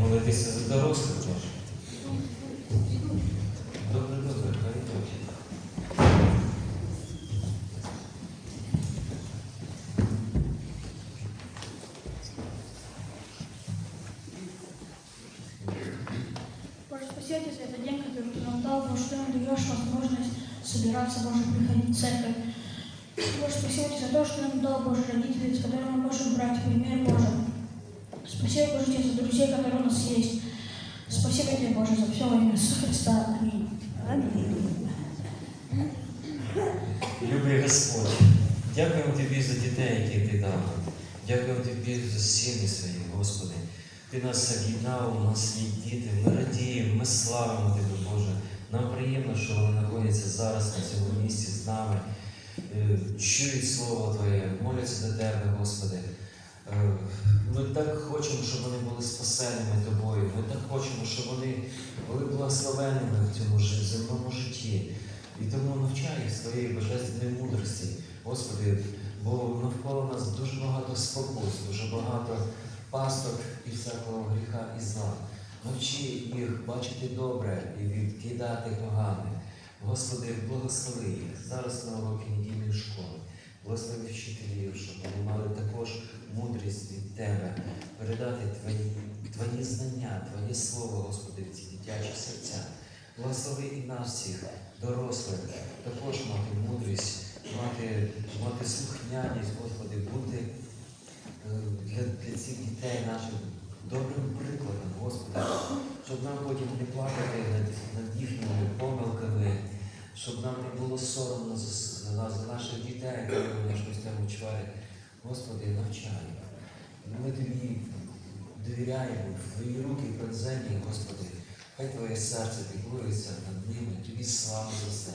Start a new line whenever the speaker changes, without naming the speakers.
молитися за дорослих теж. Добре, добре, хай йдуть.
Боже, спасибо за этот день, ты нам дал, Боже, что ты нам даешь возможность собираться, Боже, приходить в церковь. Боже, спасибо тебе за то, что нам дал, Боже, родителей, с которыми мы можем брать пример, Боже. Спасибо, Боже, за друзей, которые у нас есть. Спасибо тебе, Боже, за все во имя Иисуса Христа. Аминь.
Любий Господь, дякуємо Тобі за дітей, які ти дав. Дякуємо Тобі за сім'ї свої, Господи. Ти нас об'єднав, у нас є діти, ми радіємо, ми славимо Тебе, Боже. Нам приємно, що вони знаходяться зараз на цьому місці з нами, е, чують Слово Твоє, моляться до Тебе, Господи. Хочемо, щоб вони були спасеними Тобою. Ми так хочемо, щоб вони були благословенними в цьому земному житті. І тому навчай їх своєї божественної мудрості, Господи, бо навколо нас дуже багато спокус, дуже багато пасток і всякого гріха і зла. Навчи їх бачити добре і відкидати погане. Господи, благослови їх зараз на уроки недільної школи. Благослови вчителів, щоб вони мали також мудрість від Тебе, передати Твої, Твої знання, Твоє Слово, Господи, в ці дитячі серця. Благослови і нас всіх, дорослих, також мати мудрість, мати, мати слухняність, Господи, бути е, для, для цих дітей нашим добрим прикладом, Господи, щоб нам потім не плакати над, над їхніми помилками, щоб нам не було соромно за, за, за наших дітей, коли вони щось там учварять. Господи, навчай. Ми тобі довіряємо, твої руки пронзені, Господи. Хай Твоє серце піклується над ними, тобі слава за все,